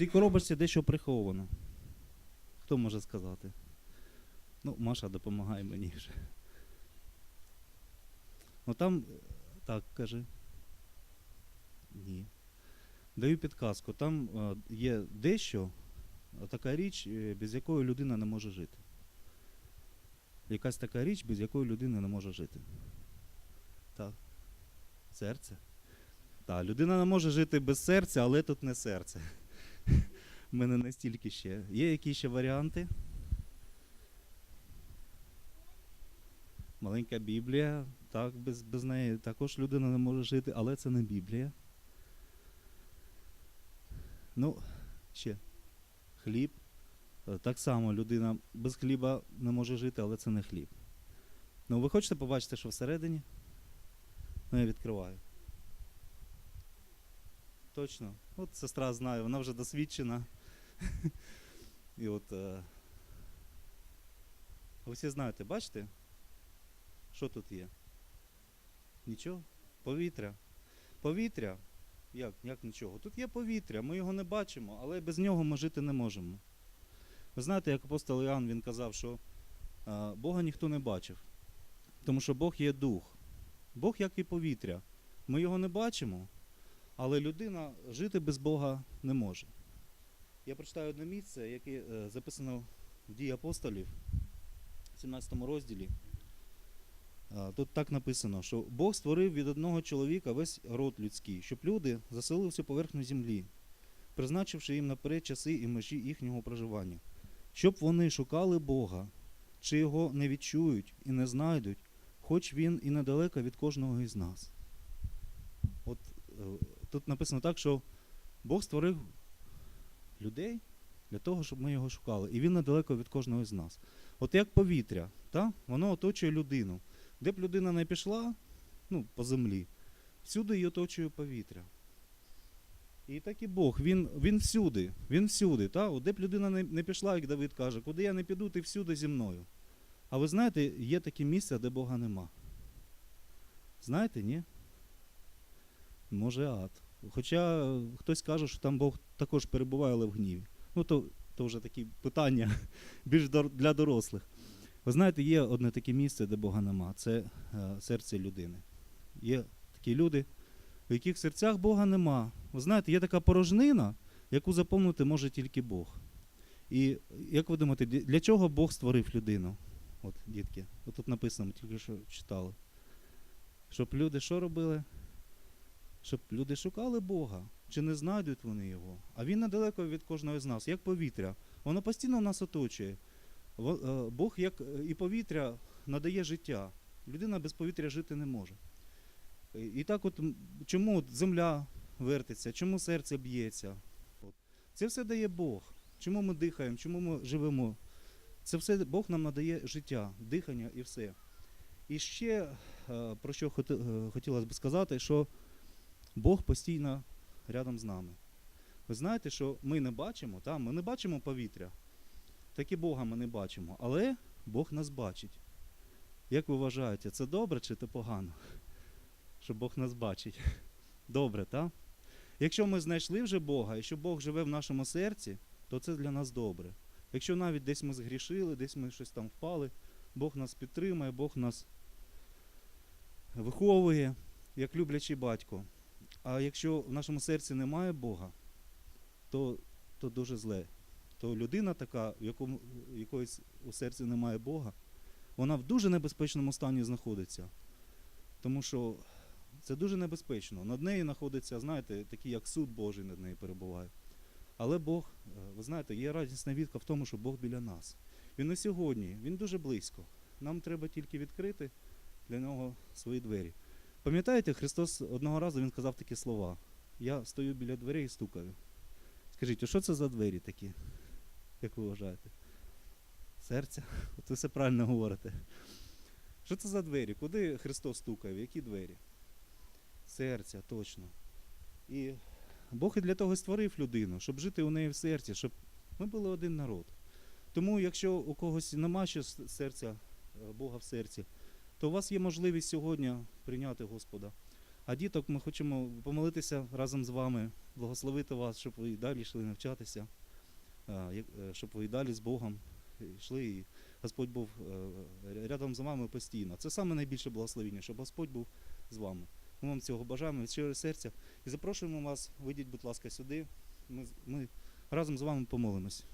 цій коробочці дещо приховано. Хто може сказати? Ну, Маша допомагає мені вже. Ну там, так, кажи. Ні. Даю підказку. Там е, є дещо, е, така річ, е, без якої людина не може жити. Якась така річ, без якої людина не може жити. Так. Серце. Так, людина не може жити без серця, але тут не серце. Мене настільки ще. Є які ще варіанти? Маленька Біблія. Так, без, без неї також людина не може жити, але це не Біблія. Ну, ще. Хліб. Е, Так само людина без хліба не може жити, але це не хліб. Ну, ви хочете побачити, що всередині? Ну, я відкриваю. Точно. От сестра знає, вона вже досвідчена. І от. Е... Ви всі знаєте, бачите? Що тут є? Нічого? Повітря. Повітря. Як, як нічого? Тут є повітря, ми його не бачимо, але без нього ми жити не можемо. Ви знаєте, як апостол Іоанн він казав, що е, Бога ніхто не бачив. Тому що Бог є дух. Бог як і повітря. Ми його не бачимо, але людина жити без Бога не може. Я прочитаю одне місце, яке е, записано в дії апостолів, в 17 розділі. Тут так написано, що Бог створив від одного чоловіка весь род людський, щоб люди заселили всю поверхню землі, призначивши їм наперед часи і межі їхнього проживання, щоб вони шукали Бога, чи його не відчують і не знайдуть, хоч він і недалеко від кожного із нас. От е, тут написано так, що Бог створив людей для того, щоб ми його шукали. І він недалеко від кожного з нас. От як повітря, та? воно оточує людину. Де б людина не пішла, ну, по землі, всюди її оточує повітря. І так і Бог, він, він всюди, він всюди. Та? От де б людина не, не пішла, як Давид каже, куди я не піду, ти всюди зі мною. А ви знаєте, є такі місця, де Бога нема. Знаєте, ні? Може ад. Хоча хтось каже, що там Бог також перебуває, але в гніві. Ну, то, то вже такі питання більш для дорослих. Ви знаєте, є одне таке місце, де Бога нема. Це е, серце людини. Є такі люди, в яких серцях Бога нема. Ви знаєте, є така порожнина, яку заповнити може тільки Бог. І як ви думаєте, для- чого Бог створив людину? От, дітки, от тут написано, тільки що читали. Щоб люди що робили? Щоб люди шукали Бога, чи не знайдуть вони його. А він недалеко від кожного з нас, як повітря. Воно постійно нас оточує. Е, Бог, як е, і повітря, надає життя. Людина без повітря жити не може. І- так, от чому от земля вертиться, чому серце б'ється? Це все дає Бог. Чому ми дихаємо, чому ми живемо? Це все Бог нам надає життя, дихання і все. І ще е, про що хотілося б сказати, що Бог постійно рядом з нами. Ви знаєте, що ми не бачимо, та? ми не бачимо повітря, так і Бога ми не бачимо, але Бог нас бачить. Як ви вважаєте, це добре чи це погано? Що Бог нас бачить? Добре, так? Якщо ми знайшли вже Бога, і що Бог живе в нашому серці, то це для нас добре. Якщо навіть десь ми згрішили, десь ми щось там впали, Бог нас підтримує, Бог нас виховує, як люблячий батько. А якщо в нашому серці немає Бога, то, то дуже зле. То людина така, в якому якоїсь у серці немає Бога, вона в дуже небезпечному стані знаходиться. Тому що це дуже небезпечно. Над нею знаходиться, знаєте, такий як суд Божий над нею перебуває. Але Бог, е, ви знаєте, є радісна відка в тому, що Бог біля нас. Він і сьогодні, він дуже близько. Нам треба тільки відкрити для нього свої двері. Пам'ятаєте, Христос одного разу він казав такі слова: Я стою біля дверей і стукаю. Скажіть, а що це за двері такі? Як ви вважаєте? Серця? От ви все правильно говорите. Що це за двері? Куди Христос стукає? В які двері? Серця, точно. І Бог і для того створив людину, щоб жити у неї в серці, щоб ми були один народ. Тому, якщо у когось нема ще серця, е, Бога в серці, то у вас є можливість сьогодні прийняти Господа. А діток ми хочемо помолитися разом з вами, благословити вас, щоб ви і далі йшли навчатися, е, щоб ви і далі з Богом йшли, і Господь був е, рядом з вами постійно. Це саме найбільше благословення, щоб Господь був з вами. Ми вам цього бажаємо від щирого серця і запрошуємо вас, вийдіть, будь ласка, сюди. Ми, ми разом з вами помолимось.